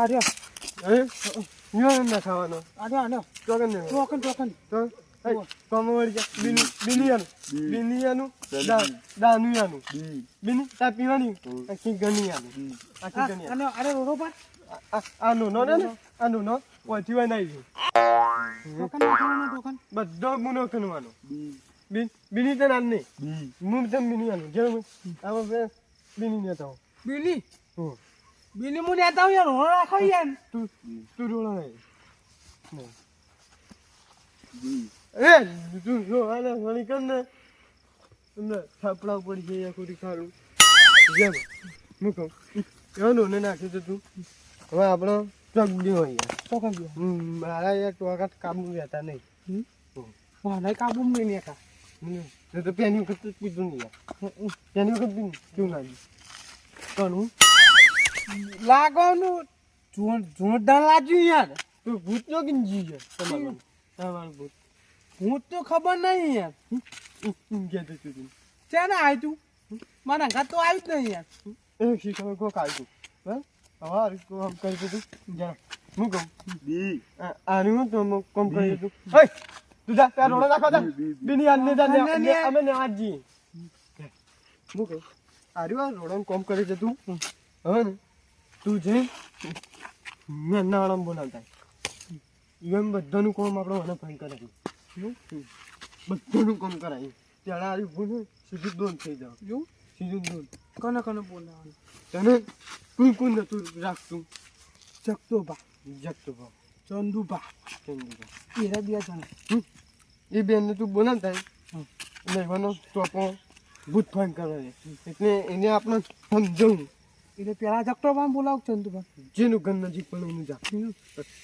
આર્યો. હે? ન્યો ના ખાવાનો. તો ટોકન ટોકન તો બીની બીની. તા આ, ગણીયા આનો અરે રોડો પર? આ આનું નો ને? આનું નો ઓથી વાય નાઈ ટોકન ટોકન બધો મુનો કનવાનો બી. બીની તે નાલ નહીં. મું તેમ બીનીયાનું. જે આવો બિની બીની? ને તો બીલી હમ બીલી મુ નેતા હું યાર રોડો Tu યાર. તું તું રોળો tu એ તું જો આને વળી કર ને. તમને થાપડા પડી જાય ખોટી ખાલું જેમ મૂકો એનું ને નાખ્યું તો તું. હવે આપણો ચક બી હોય હમ, મારા યાર ટોકા કાબુ રહેતા નહીં. વાહ કાબુ મે ને કા હમ, એ તો પેની વખત પીધું નહીં યાર. પેની વખત બી કેવું લાગ્યું? પણ લાગવાનું? જોર જોરદાર લાગ્યું યાર. તું ભૂત નો કે જી છે તમારું. તમારું ભૂત. હું તો ખબર નહીં યાર. કહેતો છું તું ચાને આવ્યું તું? મારા ઘર તો આવ્યું જ નહીં યાર. એ શીખવે કોક આવ્યું હા? હવે કોમ કરી દીધું. જા હું કહું? બી. આનું હું તો કોમ કરી દીધું. હે તું જા ત્યાં રોડો નાખો જા. બીની આને જા ને- ના, ને- ના. અમે ને આજ હું. કહું? આર્યું આ રોડો કોમ કરી દીધું હવે ને? તું છે મેં નાણાં બોલાવતા. એમ બધાનું કામ આપણે મને ફાઈન કરાવી બધાનું કામ કરાવી ત્યારે આવી ભૂલ સીધું દોન થઈ જાવ. જો સીધું દોન. કોને કોને બોલાવવાનું? તને કોણ કોણ નતું રાખતું. જગતો બા જગતો ભાવ ચંદુ બા ચંદુભાઈ એરા બે જણ એ બેનને તું બોલાવતા. એટલે એવાનો ભૂત ફાઈન કરે એટલે એને આપણે સમજાવું. એટલે પેલા જગતો બા બોલાવ ચંદુ બા જેનું ઘર નજીક પણ એનું જા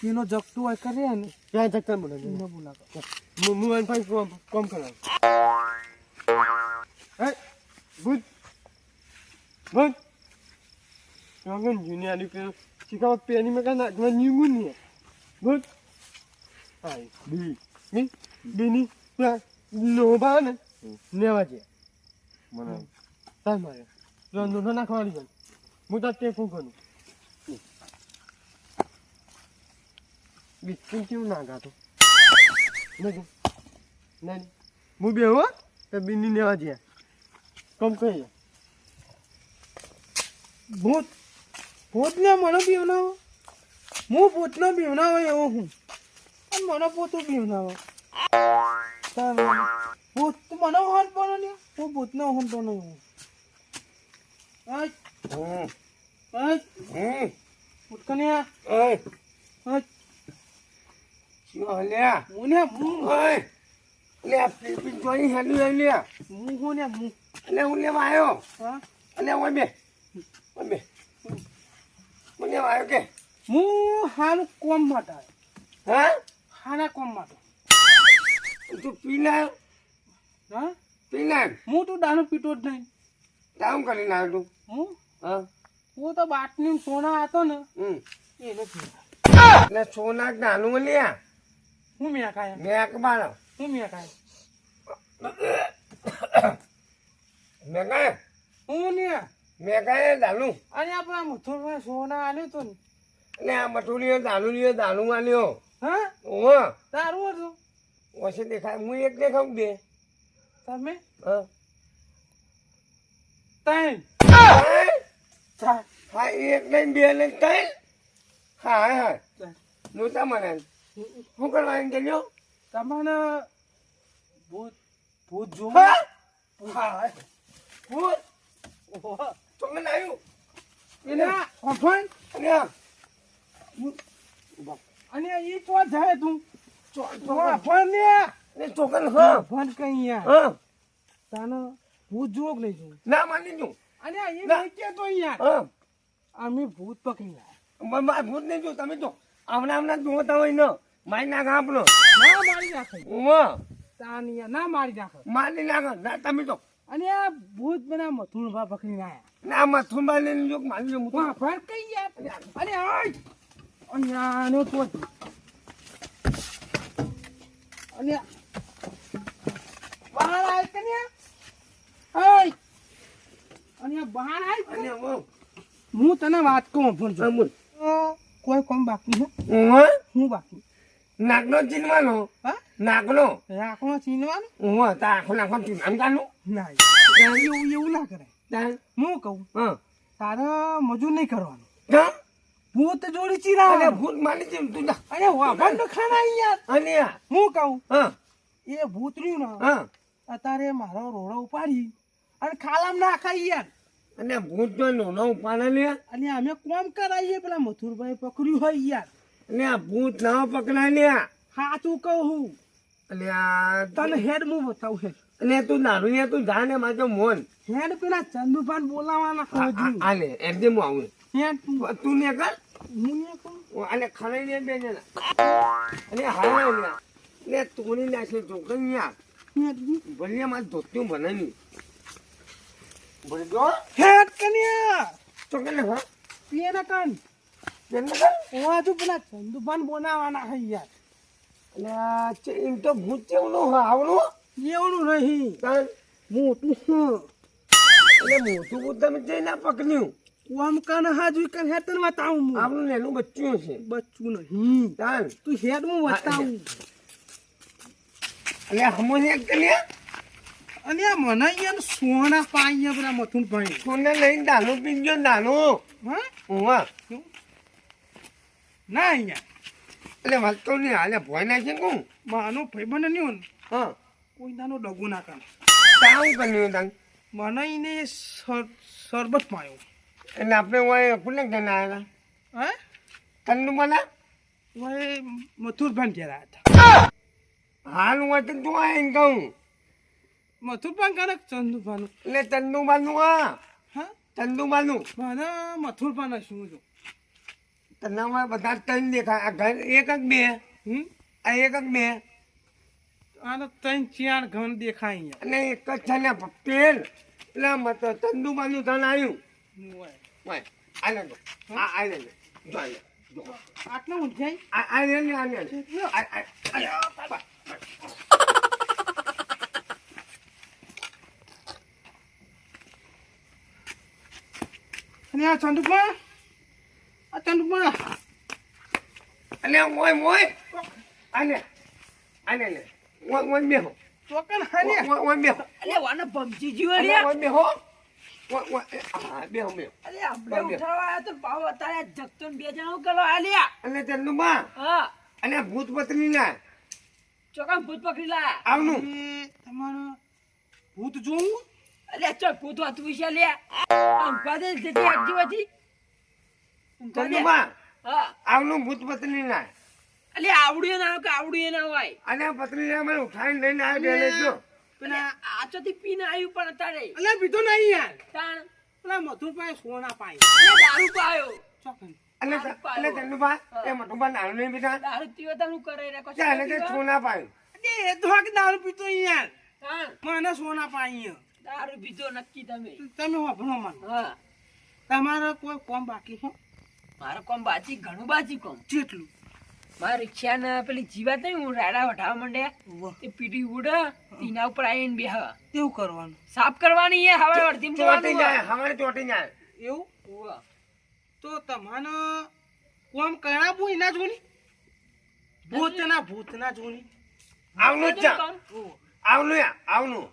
પેલો જગતો હોય કરે ને. ત્યાં ચક્કર બોલે એને બોલાવ હું હું ફાઈન કોમ કોમ કરાવું. હે? ગુડ ભૂત. આગળ જુનિયાની પેલો શીખાવા પેની મેં કાંઈ નાખવા નીંગું નહીં. ગુડ હાય બી મી બીની ત્યાં લોભા ને લેવા છે મને તાર મારે. તો નોંધો નાખવાની છે. હું તાર તે શું કરું બિસ્કિટ કેવું ના ગાતો નહીં નહીં. હું બે હો, તો બીની લેવા જઈએ કમ કહીએ ભૂત, ભૂતને મને બીવનાવો હું ભૂતનો બીવનાવો એવો હું. અને મને પોતું મને. ભૂત તો મને હોન પણ હું ભૂતનો હોન પણ હું આય આય ભૂત કને આ? આય હું ને હું. હું હું ને હું. હા હું? હારું કોમ માટે આવ્યો. હારા કોમ માટે. હા? હું તો દારૂ પીતો જ નહીં. હું? હું. તો બાટલી સોના હતો ને એ નથી. સોના નાનું લ્યા. હું મેં કાય મેં કબાડો હું મેં ખાયા મેં હું ને મેં દાનું. અને આપણા મથુરભાઈ સોના આલ્યો તો ને. એટલે આ મટુલીઓ દાનું લ્યો દાનું આલ્યો. હા? તારું હતું? ઓછે દેખાય. હું એક દેખાવ દે તમે? હા. ત્રણ. હા એક લઈને બે લઈ ત્રણ? હા હા હા. નું તમારે. મને શું કરવાનું ગયો તમારે ભૂત ભૂત જો હા? ભૂત. મને આવ્યું. એને અભણ અને અને એ તો જાય તું. અભણ ને. ચોકન હા. અભણ કઈ યાર હા. તાને ભૂત જોગ નહીં જવું? ના માની તું આ એ ગયા તો યાર અમે ભૂત પકડી લાયા. ભૂત નહીં જો તમે જો. આવના આવના જોતા હોય ને. મારી નાખ આપણો ના મારી નાખે. વાહ તાનિયા ના મારી નાખે. મારી નાખ. ના તમે તો અને આ ભૂત બના મથુણભા પકડી લાયા. ના મથુણભા લઈને જો મારી જો મુતા અભણ કઈ યાર અરે આય! અને આનો તો અને બહાર આય કે ને આય! અને બહાર આય હું હું તને વાત કહું પણ જો. કોઈ કોમ બાકી છે હું બાકી? નાકનો ચીનવાનો. હા? નાકનો. ચીનવાનો? ઉવા તા આખો નાખો ચીનવાનું ના એવું એવું ના કરે હું કહું હા. તારે મજૂર નહીં કરવાનું. ભૂત જોડી ચીરા ચીરા ભૂત માની જેમ તું અરે વાપર તો ખાના યાર અને હું કહું હા. એ ભૂત રહ્યું ને હા. અત્યારે મારો રોડો ઉપાડી. અને ખાલામ ના ખાઈ યાર. અને ભૂત તો નોનો ઉપાડે લે અને અમે કોમ કરાવીએ પેલા મથુરભાઈ પકડ્યું હોય યાર. અને આ ભૂત ના પકડાય લે તું કહું અને આ તને હેડ હું બતાવું હેડ. અને તું નાનું યાર તું જા ને માજો મોન. હેડ પેલા ચંદુભાન બોલાવાના આ- આલે એમ જે હું આવું. હેડ તું. તું ને કર હું ને કહું અને ખરાઈ ને બે જણા. અને હારા ને તોડી નાખે ચોકન યાર. ભલે મારે ધોત્યું બનાવી ભલે જો હેડ કન્યા! ચોકન ને હા? પેલા કાન ચંદુભાન બોલાવાના હોય યાર. એટલે એમ તો ભૂત જેવનું આવનું? એવું નહીં. તાન મોટું હું. એટલે મોટું ભૂત તમે જઈ ના પકડ્યું કોમ કન હાજુ કન હેડ તને બતાવું હું. આપણું નેનું બચ્ચું છે. બચ્ચું નહીં. તાર. તું હેડ હું બતાવું એટલે હમો ને કન્યા? અને આ મને યાર સોના પાઈ પેલા મથુન ભાઈ. સોને લઈને દાનું પીજો દાનું હા? ઉવા. ના અહીંયા. એટલે વાત તો નહીં હાલે ભોય નાખી કહું માનો ભાઈબંધ નહીં હોય ને? હા. કોઈ નાનો ડગુ ના કરે તાવું કર્યું તાન? મને એને શરબત પાયો એટલે આપણે હોય કુલે જઈને આવેલા હે? તન્નુ બોલા? ઓય મથુરભાન ઘેર આવ્યા હતા હાલ હું તો તું આવીને કહું. મથુરભાન કરે ચંદુભાનું એટલે ચંદુબાનું હા હા ચંદુબાનું મને મથુરભાન શું છું તનામાં બધા ત્રણ દેખાય આ ઘર એક જ બે હમ આ એક જ બે આને ત્રણ ચાર ઘણ દેખાય અને એક જ છે ને પેલ એટલે મત ચંદુબાનું ધન આવ્યું આટલું ઊંચાઈ આ આ આ આ અને આ ચંદુભા આ ચંદુભા અને મોય મોય. આને આને લે મોય મોય મેહો ચોકન હાલે મોય મોય બેહો. અલે વાને પમચી જીવો અને લે મેહો અને ચંદુબા હા. અને ભૂત પત્ની ના. ચોકા ભૂત પકડી લાયા. આવનું. તમારું તમારે ભૂત જોવું? અલે ચો ભૂત વાત વિશે લે. અંકા દે જતી આજી હતી આવનું ભૂત પત્ની ના. અલે આવડ્યો ના કે આવડ્યો ના હોય? અને પત્ની ને મને ઉઠાવીને લઈને આવ્યો બેને જો પેલા આ ચોથી પીને આવ્યું પણ અત્યારે. અલ્યા બીતો નહીં યાર તાણ. પેલા મથુરભાઈ સોના પાય. અલે દારૂ પાયો. ચોકન અને ચંદુબા એ મટુબા નાનું નહીં બેટા દારૂ પીવે તારું કરે રે કશું તે પીવે? છોના પાયું. એ તો દારૂ પીતો યાર મને સોના પાય દારૂ પીધો નક્કી તમે. તમે વાપરો મને. હા. તમારે કોઈ કોમ બાકી છે? મારો કોમ બાચી ઘણું બાચી કોમ. જેટલું. મારા રિક્ષા ને પેલી જીવાત નહીં હું રાડા વઢાવા માંડ્યા. તે પીટી ઉડે તેના ઉપર આવીને બે તેવું કરવાનું? સાફ કરવાની એ હવે અડધી ચોટી જાય હવારે ચોટી જાય. એવું? તો તમારે કોમ કરાવું એના જોની? ભૂતના ભૂતના જોની? આવનું જ આવનું આવનું.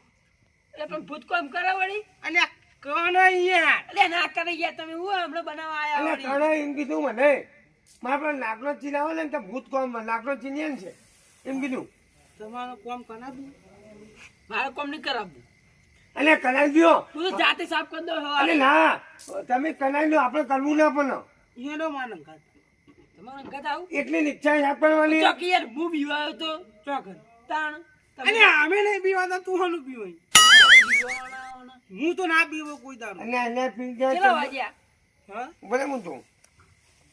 એટલે પણ ભૂત કોમ કરે વળી અને કણ યાર એટલે ના કરે યાર તમે હું હમણાં બનાવવા એટલે આયા એમ કીધું મને. મારે પેલો નાકનો ચીન આવે ને તો ભૂત કોમ નાકનો એમ છે. એમ કીધું. તમારો કોમ કરાવ્યું મારે કોમ નહીં કરાવવું અને કનાઈ દો તું તો જાતે સાફ કરી દો અરે ના. તમે કનાઈ દો આપણે કરવું ના પણ. એનો માન અંકાત તમારે અંગત આવું? એટલી ઈચ્છા સાફ કરવાની? ચોકી યાર હું બીવાયો તો. ચોકન તાણ અને અમે નહીં પીવાનું તું હાલું પીવાય હું તો ના પીવો કોઈ દારૂ અને એને પી કેટલા વાગ્યા? હા? ભલે હું તો.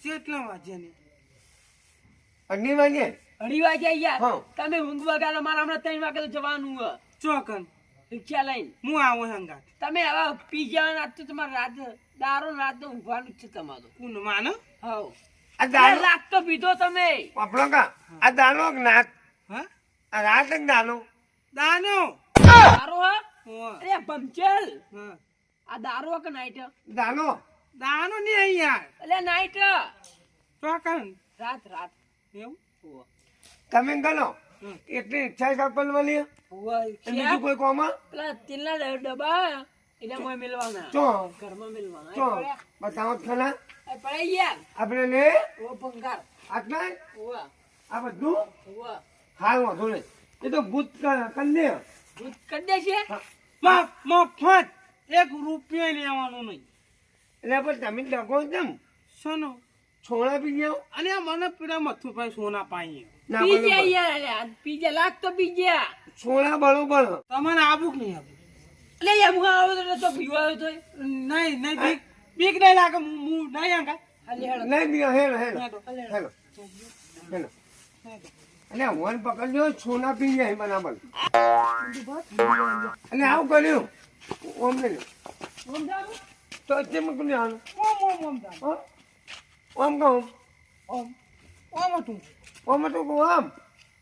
કેટલા વાગ્યા ને અઢી વાગે. અઢી વાગે યાર તમે ઊંઘવા ગાલો મારા હમણાં ત્રણ વાગે તો જવાનું હ ચોકન. રિક્ષા લઈને. હું આવું હંગાત તમે હવે પી જવાના આજ તો તમારે રાત દારૂ રાત તો ઊંઘવાનું જ છે તમારું. કુન માનો? હવ. આ દારૂ રાત તો પીધો તમે. આપણો કા? આ દાનો નાક? હા? આ રાત દાનો. દાનો! દારૂ હા? અરે હા. આ દારૂ કે નાઈટ દાનો? દાનો નહીં યાર એટલે નાઈટ તો આ રાત રાત. એવું. તમે ગણો એટલી ઈચ્છા ઉવ્વ. એ બીજું કોઈ કોમાં? પેલા તેલના ડબ્બા એટલે કોઈ મિલવાના. ચો. ઘરમાં મિલવાના. ચો. બતાવો ખરા. પડે યાર આપણે લે ઓ ભંગાર. આટલા. આ બધું? ઉવ્વ. હાલ વાંધો નહીં. એ તો ભૂત કન્યા. ભૂત કર દેશે મફ મફત એક રૂપિયા લેવાનું નહીં. એટલે પણ તમે ડગો કેમ? સોનો. છોડા પી જાઓ. અને આ મને પેલા મથુભાઈ સોના પાઈએ. ના પીજે યાર પીજે લાખ તો પીજે છોડા બરોબર. તમને આબુક નહીં આબુ એટલે આવ્યો તો તો પીવા તો. નહીં નહીં બીક બીક નહીં લાગે હું હું નહીં આંગા. નહીં બીજા હેલો હેલો હેલો હેલો અને વન પકડ્યો છોના પી જાય બરાબર અને આવું કર્યું. ઓમ ને ઓમ જાઓ. તો અત્યારે મૂકું આનું. ઓમ ઓમ ઓમ? ઓમ કહું ઓમ. ઓમ હતું ઓમ? હતું કહું આમ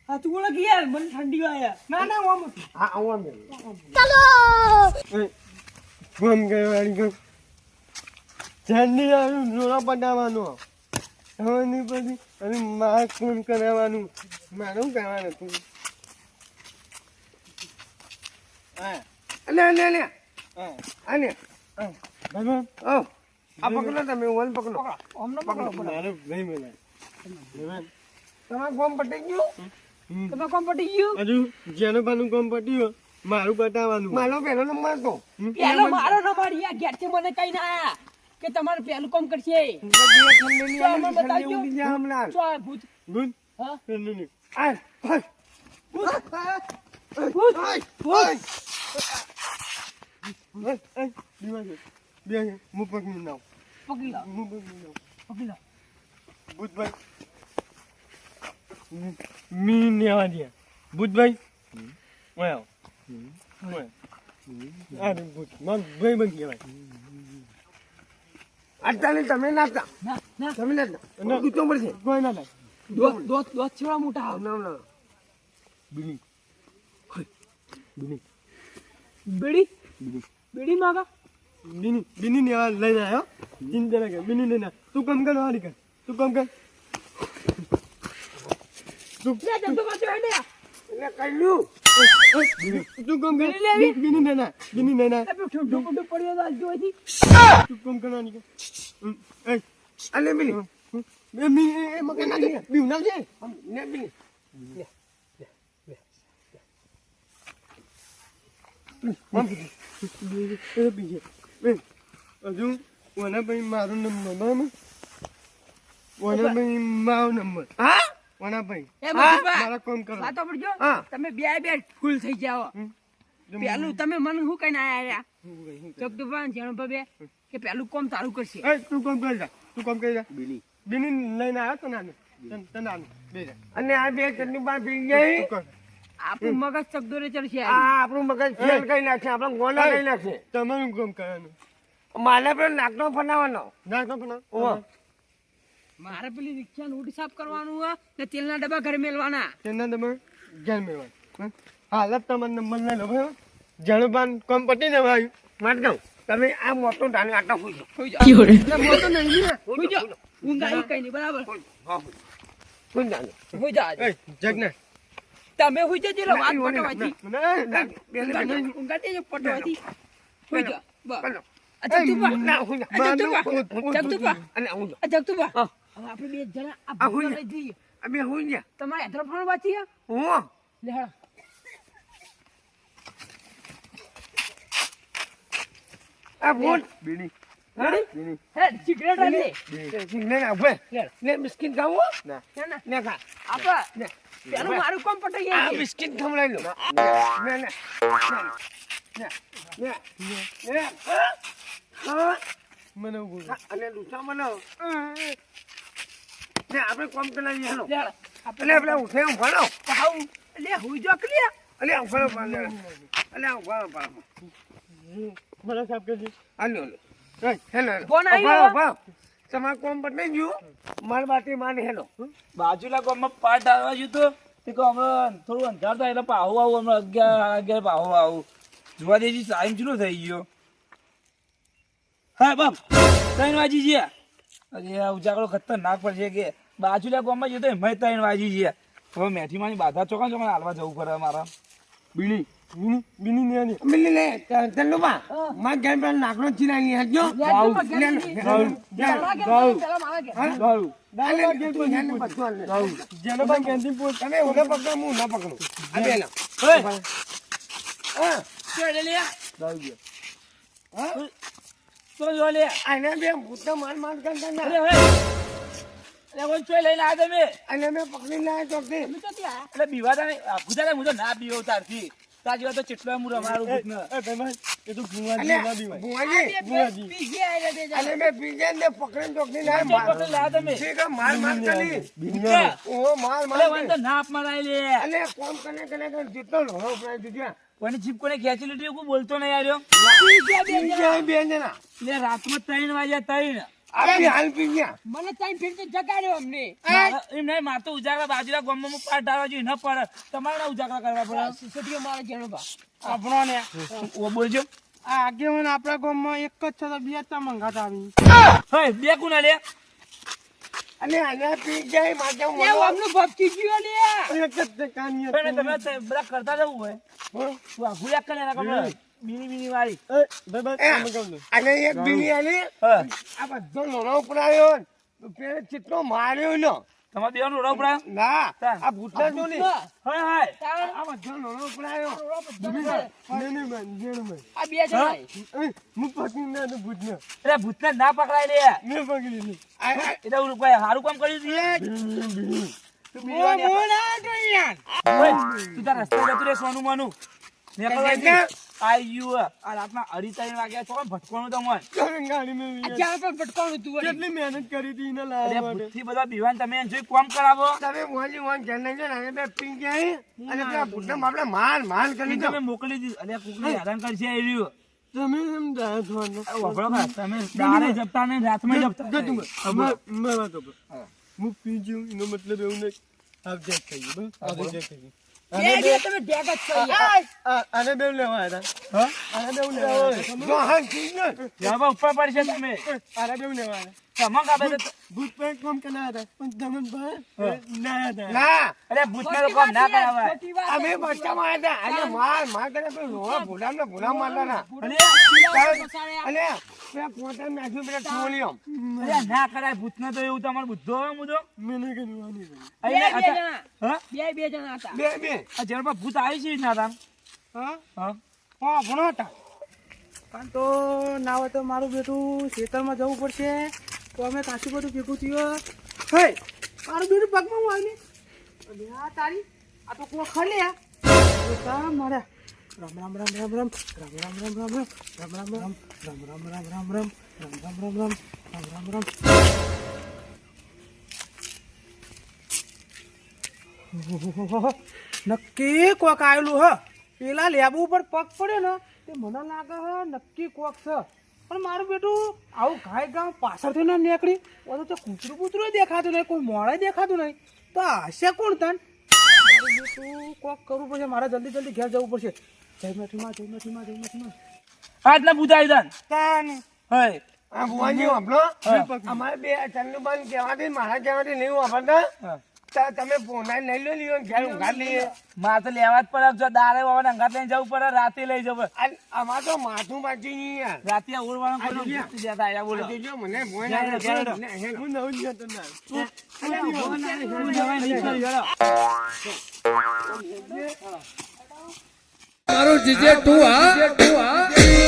હા તું ઓળખ યાર મને ઠંડી વાયા ના ના ઓમ હતું. હા આવું આમ ઓમ ગયો વાળી ગયો જલ્દી આવ્યું જોડા પટાવવાનો હવે પછી અને મારે કોણ કરાવવાનું. મારું કહેવાનું તું? હા. અલે અલે અલે. હા. અલે. ઓ આ પકડો તમે વન પકડો. ઓમનો પકડો મારે નહીં બોલાય તમારે કોમ પટી ગયું? તમે કોમ પટી ગયું? હજુ જેનો પાનું કોમ પટ્યું મારું પટાવવાનું મારો પહેલો નંબર હતો. પેલો મારો નંબર યાર ઘેરથી મને કઈ ના. આયા કે તમારે પેલું કામ કરશે. ભૂત. ગુડ હા? આ. ભૂત. લો. ભૂતભાઈ ભૂતભાઈ ભૂત માર ભાઈ બંધ કહેવાય અત્યારે તમે નાખતા ના ના. તમે નાખતા કૂદતો પડશે કોઈ ના દોત દોત દોત છેવા મોટા. ના ના. બીની બીની બેડી? બેડી માગા? બીની બીની નેવા લઈને આવ્યો ના કર બીની આવ. તું કમ કર વાળી કર. તું કમ કર. તું કમ કર બીની લેવી? નાના આવ. બીની લઈને આવ. એ પેલું ઠું ઠું ઠું પડ્યો તો આલજો અહીંથી. તું કમ કરવાની કર એ અલે બીની એ મી એ મકે ના દે બીવ ના દે ને હજુ ઓના ભાઈ મારો નંબર બરાબર ઓના ભાઈ મારો નંબર હા ઓના એ મારા કામ કરો. વાતો પડજો તમે બે બે ફૂલ થઈ જાઓ. પેલું તમે મને શું કઈ ના આયા હું ભાઈ, હું કરું? ચકદુભાન જેણો બે કે પેલું કોમ તારું કરશે. એ તું કામ કરી જા તું કામ કરી જા. બીની. બીની લઈને આવ્યો તો નાનું. તને આનું. બે જા. અને આ બે ચટણી પી જાય આપણું મગજ ચકદોરે ચડશે આ આપણું મગજ ફેલ કરી નાખશે આપણો ગોલા કરી નાખશે. તમારું કામ કરવાનું. માલે પેલો નાકનો ફનાવાનો નાકનો ફનાવ મારે પેલી રિક્ષા ઉડી સાફ કરવાનું હોય ને તેલના ડબ્બા ઘરે મેલવાના. તેના તમે ઘેર મેળવાના હાલત તમારે નંબર ના લો ભાઈ જાણું કમ પટી ને ભાઈ. માટ કહું તમે આ મોટો ધાને આટલા ખુશ હોઈ જાઓ. મોટો નહીં ને. હોઈ જાઓ. ઊંઘ કઈ નહીં બરાબર? હોઈ જાઓ. તમે જજો વાત પટવાથી. પટવાથી. જાઓ. બસ. ના. હવે આપણે બે જણા આ જઈએ. અબે હું જા તમારે હેતરો ફોન વાંચી હે? હું? લે હેડો. આ ભૂત બીડી હા. ને ના. ને બિસ્કિટ ખાવું ના. ના, ના. ને ખા. આપણે ને પેલું મારું કોમ પટાઈ આ જાય છે. બિસ્કિટ ખવડાવી લો. ને. ને ને ને ને હા? મને અને દુસરા મને. ને આપણે કોમ કરાવીએ હેલો. લે એટલે આપણે ઉઠે હું ભણો હાઉ. એટલે હું જો કે એટલે હું ભણો પાડે અલે આ ભણો પાડે. મને સાહેબ કે આલ્યો લે હેલો કોણ આવ્યો? ભણો તમારે કોમ પટાઈ ગયું માર બાટી માને હેલો. બાજુના કોમમાં પાટ આવવા ગયું તો તે કહો હમણાં થોડું અંધાર થાય એટલે પાહો આવું હમણાં અગિયાર અગિયાર પાહો આવું. જોવા દેજી ટાઈમ ચૂલો થઈ ગયો. હા બાપ ત્રણ વાજી ગયા. અરે ઉજાગરો ખતરનાક પડશે કે બાજુ બાજુલા ગામમાં જતો એમાં ત્રણ વાજી છે હવે મેઠીમાંની બાધા ચોકા ચોકા હાલવા જવું પડે મારા. બીલી બીલી બીલી ને ની બીલી હું. ના પકડો હા? તો જો લે. આને બે ભૂતનો માર માર કરતા ના. અરે ઓય. અરે ઓય, ચોય લઈને આ તમે. અને મેં પકડી અમે તો ત્યાં. એટલે બીવાતા ગુજરાત હું તો ના બીવો તારથી. તાર જેવા તો ચેટલો હું રમાડું ભૂતને. એ ભાઈ એ તો અલે ના દીવાય ભુવાજી. બે- બે પી ગયા એટલે તે અને મેં પીજે ને પકડીને લાયા ચોય માર પકડી લાયા તમે. ઠીક માર માર કરી. ઓ માર અરે માર વાંધો નાપ મરાય લે. અલે કોમ કને કને જેટલો લોહો ઉભરાય દીધા કોની જીપ કોને ખેંચી લીધી કોઈ બોલતો નહીં આવ્યો જણા. જણા? એટલે રાતમાં ત્રણ વાગ્યા ત્રણ. આપી હાલ પી ગયા. મને ત્યાં ફીર જગાડ્યો અમને. એમ નહીં મારે તો ઉજાગરા બાજુના ગામમાં પાટ ડાળવા જોઈએ ન પડે. તમારે ના ઉજાગરા કરવા પડે. મારા બા. આપણો ને ઓ બોલજો. આ આગેવાન આપણા ગામમાં એક જ છે તો બે ચા મંગાત આવી. હે બે કુના લે. અને અહીંયા પી જાય માજા મને આમનું ભક્તિ ગયો ને અરે કદ કાની પણ તમે બધા કરતા જવું હોય. હું? આગુ યાદ કરે ના બીની બીની વાળી. ભાઈ બસ કામ કરું અને એક બીની આલી. આ બધો લોનો ઉપર આવ્યો પેલે ચિત્રો માર્યો ને તમાર બે નો રોપડા ના આ ભૂતના જો ને હાય હાય. આ બધા નો રોપડાયો ને ને મન જેણ મન આ બે જણા. મુ પકડી ના ને ભૂતને. અરે ભૂતને ના પકડાય લે. મે પકડી લે એ તો રૂપિયા હારું કામ કર્યું છે તું બીવાની મો તું તારા રસ્તે જતો રે સોનું માનું. ને કહેવાય આ રાતના અઢી ત્રણ વાગ્યા છો ભટકવાનું તમે મોકલી દીધું. અને કુકને હેરાન આવ્યું તમે તમે જપતા હું એનો મતલબ એવું નહીં. આપ જાય થઈ ગયું આપ જાય થઈ ગયું અને બેવ લેવા હતા અને બેવ લેવા ઉપર પડશે તમે. અને બેવ લેવા ના કરાય ભૂત ને તો એવું તમારે બુદ્ધો હવે મુદો મેને કર્યું બે બે જણા. ભૂત આવી છે ના હતા. હા? ભણો હતા. તો ના હોય તો મારું બેટું ખેતરમાં જવું પડશે. અમે કાશી બધું ભેગું થયું, હે. મારું બેટું પગમાં હું આવી આ તારી, આ તો કોઈ ખલે મારા. રામ રામ રામ રામ રામ. રામ રામ રામ રામ રામ. રામ રામ રામ. રામ રામ રામ રામ રામ. રામ રામ રામ રામ. રામ રામ. નક્કી કોક આવેલું, હ. પેલા લેબુ ઉપર પગ પડ્યો ને, તે મને લાગે, હ, નક્કી કોક છે. પણ મારું બેટું આવું ગાય ગામ પાછળથી ના નીકળી. ઓલો તો કૂતરું કૂતરું દેખાતું નહીં કોઈ મોડે દેખાતું નહીં. તો હશે કોણ તન? બેટું કોક કરવું પડશે મારે જલ્દી જલ્દી ઘેર જવું પડશે. જય મઠીમાં જય મઠીમાં જય મઠીમાં આટલા ભૂત આવી તન. હય આ ભુવાજી વાપરો અમારે બે ચંદુબાન કહેવાથી મારા કહેવાથી નહીં વાપરતા. તો તમે ફોના લઈ લો લ્યો ઘેર ઊંઘા લઈએ. માં તો લેવા જ પડે જો દારે વાળા અંગાત લઈને જવું પડે રાતે લઈ જવું અમાર તો માથું બાજી નહીં યાર. રાતે ઓરવાનું કોઈ વ્યક્તિ દેતા આયા બોલો જો મને ફોન આવ્યો હું નવું લ્યો તને તું ફોન આવ્યો હું જવાય નહીં કરી યાર મારું જીજે તું હા? તું હા?